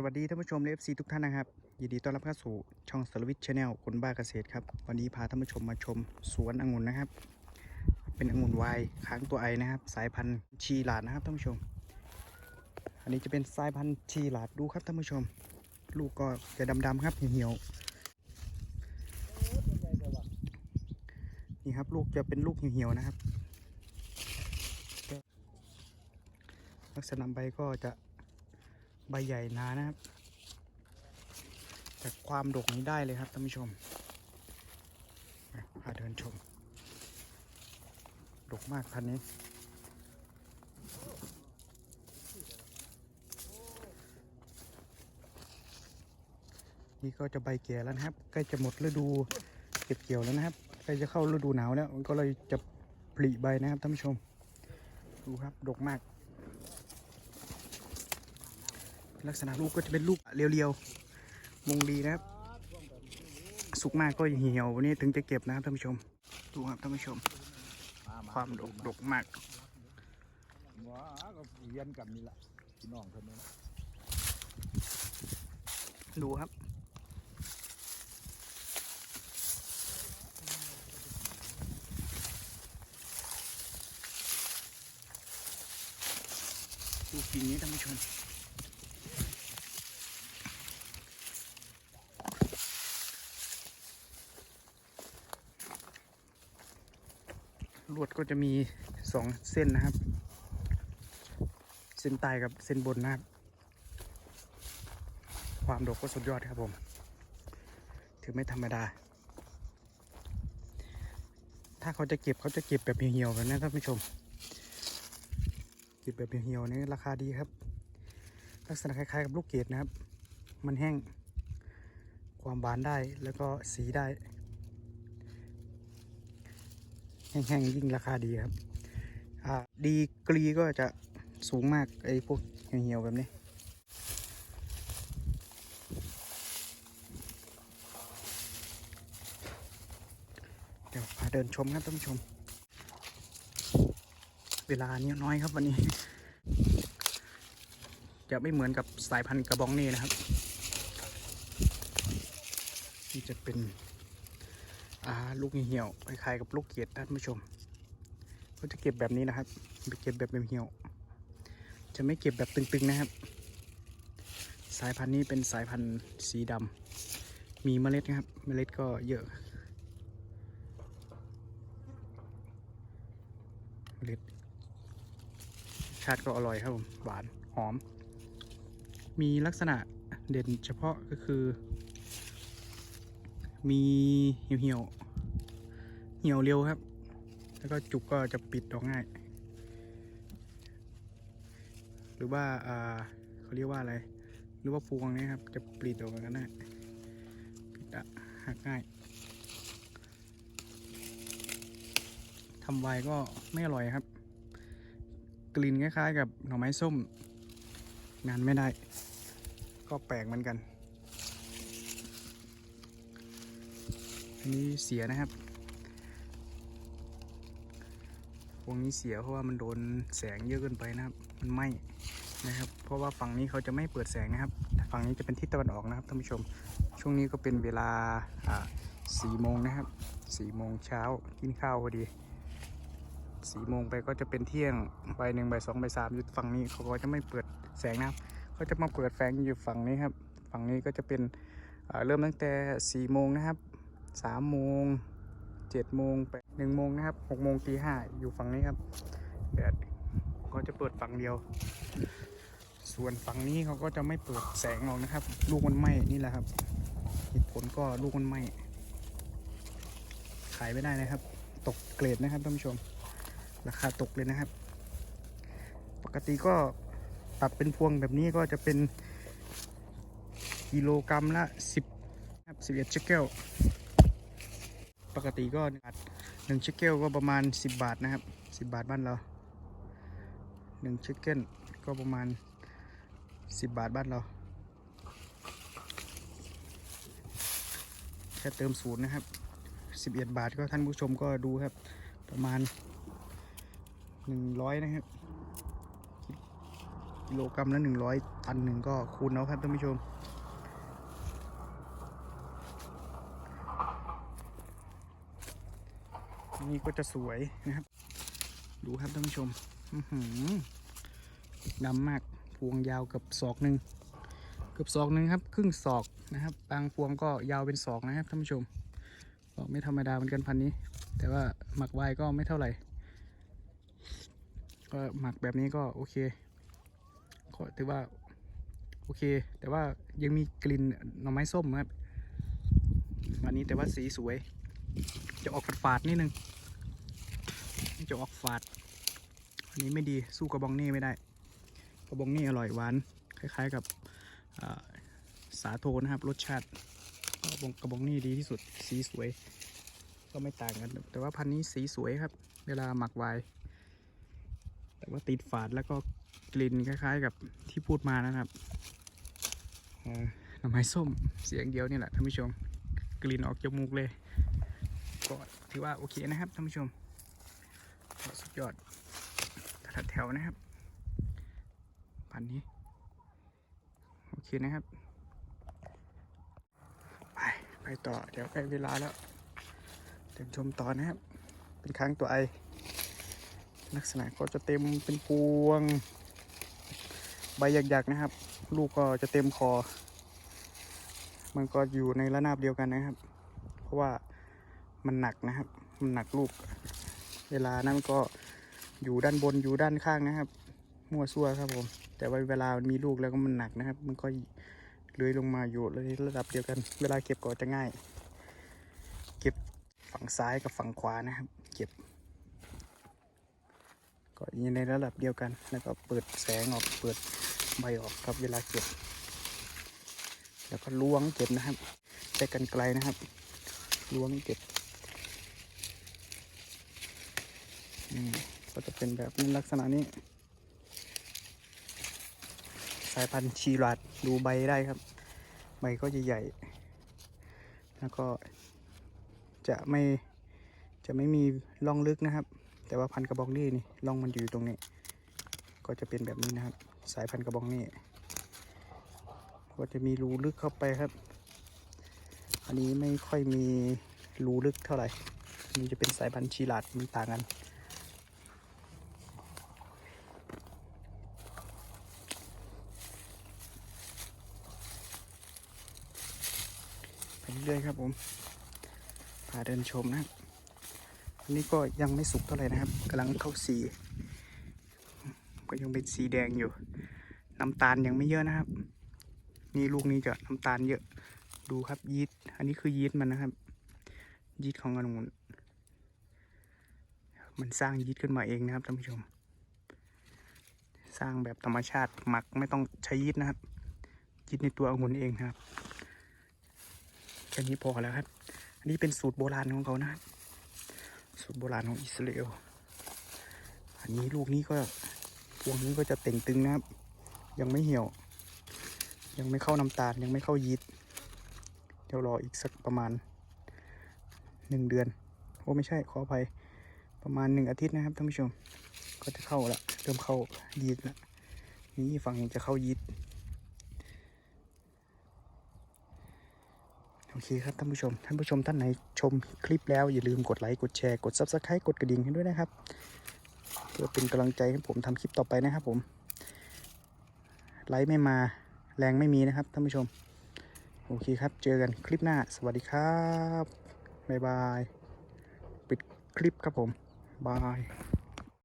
สวัสดีท่านผู้ชมเลฟซีทุกท่านนะครับ ยินดีต้อนรับเข้าสู่ช่องสารวิทย์ชาแนลคนบ้าเกษตรครับ วันนี้พาท่านผู้ชมมาชมสวนองุ่นนะครับ เป็นองุ่นวายค้างตัวไอนะครับ สายพันธุ์ชีหลาดนะครับท่านผู้ชม อันนี้จะเป็นสายพันธุ์ชีหลาดดูครับท่านผู้ชม ลูกก็จะดำๆครับเหี่ยวๆนี่ครับลูกจะเป็นลูกเหี่ยวๆนะครับ ลักษณะใบก็จะ ใบใหญ่หนานะครับ จากความดกนี้ได้เลยครับท่านผู้ชมพาเดินชม ดกมากพันนี้ นี่ก็จะใบแก่แล้วนะครับ ใกล้จะหมดฤดูเก็บเกี่ยวแล้วนะครับใกล้จะเข้าฤดูหนาวแล้วก็เลยจะผลิใบนะครับท่านผู้ชม ดูครับ ดกมาก ลักษณะลูกก็จะเป็นลูกเรียวๆวงดีนะครับ สุกมากก็เหี่ยววันนี้ถึงจะเก็บนะครับท่านผู้ชม ดูครับท่านผู้ชม ความดกดกมากว้าก็เรียนกันนี่แหละพี่น้องคนนี้ดูครับดูกิ่งนี้ท่านผู้ชม วดก็จะมีสองเส้นนะครับ เส้นใต้กับเส้นบนนะครับ ความโดกก็สุดยอดครับผม ถือไม่ธรรมดา ถ้าเขาจะเก็บเขาจะเก็บแบบเหี่ยวๆแบบนี้ท่านผู้ชม เก็บแบบเหี่ยวๆนี่ราคาดีครับ ลักษณะคล้ายๆกับลูกเกดนะครับ มันแห้ง ความหวานได้แล้วก็สีได้ แห้งๆยิ่งราคาดีครับอ่าดีกรีก็จะสูงมากไอ้พวกเหี่ยวๆแบบนี้เดี๋ยวพาเดินชมครับท่านผู้ชม เวลานี้น้อยครับวันนี้ จะไม่เหมือนกับสายพันธุ์กระบองนี่นะครับนี่จะเป็น อ่าลูกเหี่ยวคล้ายๆกับลูกเกียดท่านผู้ชมก็จะเก็บแบบนี้นะครับเก็บแบบเหี่ยว จะไม่เก็บแบบตึงๆนะครับ สายพันธุ์นี้เป็นสายพันธุ์สีดำมีเมล็ดนะครับ เมล็ดก็เยอะ เมล็ดชาติก็อร่อยครับผมหวานหอม มีลักษณะเด่นเฉพาะก็คือ มีเหี่ยวเหี่ยวเหี่ยวเร็วครับ แล้วก็จุกก็จะปิดออกง่าย หรือว่าอ่าเขาเรียกว่าอะไร หรือว่าพวงนี้ครับ จะปิดออกมากันได้ปิดอะหักง่ายทำไวก็ไม่อร่อยครับ กลิ่นคล้ายๆ กับหน่อไม้ส้ม งานไม่ได้ ก็แปลกเหมือนกัน นนี้เสียนะครับพวงนี้เสียเพราะว่ามันโดนแสงเยอะเกินไปนะครับ มันไหม้นะครับ เพราะว่าฝั่งนี้เขาจะไม่เปิดแสงนะครับ ฝั่งนี้จะเป็นทิศตะวันออกนะครับท่านผู้ชม ช่วงนี้ก็เป็นเวลาสี่โมงนะครับสี่โมงเช้ากินข้าวพอดีสี่โมงไปก็จะเป็นเที่ยงใบหนึ่งใบสองใบสามอยู่ฝั่งนี้เขาก็จะไม่เปิดแสงนะครับเขาจะมาเปิดแสงอยู่ฝั่งนี้ครับ ฝั่งนี้ก็จะเป็นเริ่มตั้งแต่สี่โมงนะครับ สามโมงเจ็ดโมงไปหนึ่งโมงนะครับหกโมงตีห้าอยู่ฝั่งนี้ครับแดดก็จะเปิดฝั่งเดียว ส่วนฝั่งนี้เขาก็จะไม่เปิดแสงออกนะครับ ลูกมันไหม้นี่แหละครับเหตุผลก็ลูกมันไหม้ขายไม่ได้นะครับ ตกเกรดนะครับท่านผู้ชม ราคาตกเลยนะครับ ปกติก็ตัดเป็นพวงแบบนี้ก็จะเป็นกิโลกรัมละสิบครับสิบเอ็ดชิคเกล ปกติก็หนึ่งชิคเกลก็ประมาณ 10 บาทนะครับ 10 บาทบ้านเราหนึ่งชิคเก้นก็ประมาณ 10 บาทบ้านเราแค่เติมศูนย์นะครับ 11 บาทก็ท่านผู้ชมก็ดูครับ ประมาณ 100 นะครับกิโลกรัมละหนึ่งร้อยตันหนึ่งก็คูณเอาครับท่านผู้ชม นี่ก็จะสวยนะครับ ดูครับท่านผู้ชมหือดำมากพวงยาวเกับศอกหนึ่งเกือบศอกหนึ่งครับ ครึ่งศอกนะครับ บางพวงก็ยาวเป็นศอกนะครับท่านผู้ชมก็ไม่ธรรมดาเหมือนกันพันนี้ แต่ว่าหมักไวายก็ไม่เท่าไหร่ ก็หมักแบบนี้ก็โอเคก็ถือว่าโอเค แต่ว่ายังมีกลิ่นหน่อไม้ส้มครับวันนี้แต่ว่าสีสวย จะออกฝาดๆนิดนึง จะออกฝาด อันนี้ไม่ดีสู้กระบองนี่ไม่ได้ กระบองนี่อร่อยหวาน คล้ายๆกับสาโทนะครับ รสชาติกระบองกระบองนี่ดีที่สุดสีสวย ก็ไม่ต่างกัน แต่ว่าพันนี้สีสวยครับ เวลาหมักไวน์แต่ว่าติดฝาดแล้วก็กลิ่นคล้าย ๆ กับที่พูดมานะครับหน่อไม้ส้มเสียงเดียวนี่แหละท่านผู้ชม กลิ่นออกจมูกเลยก็ถือว่าโอเคนะครับท่านผู้ชม ก็สุดยอดถัดแถวนะครับ พันนี้ โอเคนะครับ ไปไปต่อเดี๋ยวใกล้เวลาแล้วเดินชมต่อนะครับ เป็นครั้งตัวไอ ลักษณะก็จะเต็มเป็นพวง ใบหยักๆนะครับ ลูกก็จะเต็มคอ มันก็อยู่ในระนาบเดียวกันนะครับ เพราะว่ามันหนักนะครับ มันหนักลูก เวลานั้นก็ อยู่ด้านบนอยู่ด้านข้างนะครับ มั่วซั่วครับผม แต่ว่าเวลามันมีลูกแล้วก็มันหนักนะครับ มันก็เลื้อยลงมาอยู่ระดับเดียวกัน เวลาเก็บก็จะง่าย เก็บฝั่งซ้ายกับฝั่งขวานะครับ เก็บ ก็อยู่ในระดับเดียวกัน แล้วก็เปิดแสงออกเปิดใบออกครับเวลาเก็บ แล้วก็ล้วงเก็บนะครับใช้กันไกลนะครับ ล้วงเก็บ อืม ก็จะเป็นแบบนี้ลักษณะนี้ สายพันธุ์ชีรัดดูใบได้ครับ ใบก็จะใหญ่ แล้วก็จะไม่จะไม่มีร่องลึกนะครับ แต่ว่าพันธ์กระบอกนี่นี่ร่องมันอยู่ตรงนี้ ก็จะเป็นแบบนี้นะครับ สายพันธ์กระบอกนี่ก็จะมีรูลึกเข้าไปครับ อันนี้ไม่ค่อยมีรูลึกเท่าไหร่นนี่จะเป็นสายพันธุ์ชีรัดมันต่างกัน เรื่อยๆครับผมพาเดินชมนะครับอันนี้ก็ยังไม่สุกเท่าไหร่นะครับกำลังเข้าสี ก็ยังเป็นสีแดงอยู่ น้ำตาลยังไม่เยอะนะครับ นี่ลูกนี้จะน้ำตาลเยอะ ดูครับยีสต์อันนี้คือยีสต์มันนะครับ ยีสต์ขององุ่นมันสร้างยีสต์ขึ้นมาเองนะครับท่านผู้ชม สร้างแบบธรรมชาติหมักไม่ต้องใช้ยีสต์นะครับยีสต์ในตัวองุ่นเองครับ ค่นี้พอแล้วครับ อันนี้เป็นสูตรโบราณของเขานะครับสูตรโบราณของอิสราเอล อันนี้ลูกนี้ก็พวงนี้ก็จะเต่งตึงนะครับ ยังไม่เหี่ยว ยังไม่เข้าน้ำตาลยังไม่เข้ายีสต์เดี๋ยวรออีกสักประมาณหนึ่งเดือนโอ้ไม่ใช่ขออภัยประมาณหนึ่งอาทิตย์นะครับท่านผู้ชม ก็จะเข้าละเริ่มเข้ายีสต์ละนี่ฝั่งนี้จะเข้ายีสต์ อเคครับท่านผู้ชม ท่านผู้ชมท่านไหนชมคลิปแล้วอย่าลืมกดไลค์กดแชร์กด Subscribe กดกระดิ่งให้ด้วยนะครับ เพื่อเป็นกำลังใจให้ผมทำคลิปต่อไปนะครับผม ไลค์ไม่มาแรงไม่มีนะครับท่านผู้ชม โอเคครับ เจอกันคลิปหน้า สวัสดีครับ บ๊ายบาย ปิดคลิปครับผม บาย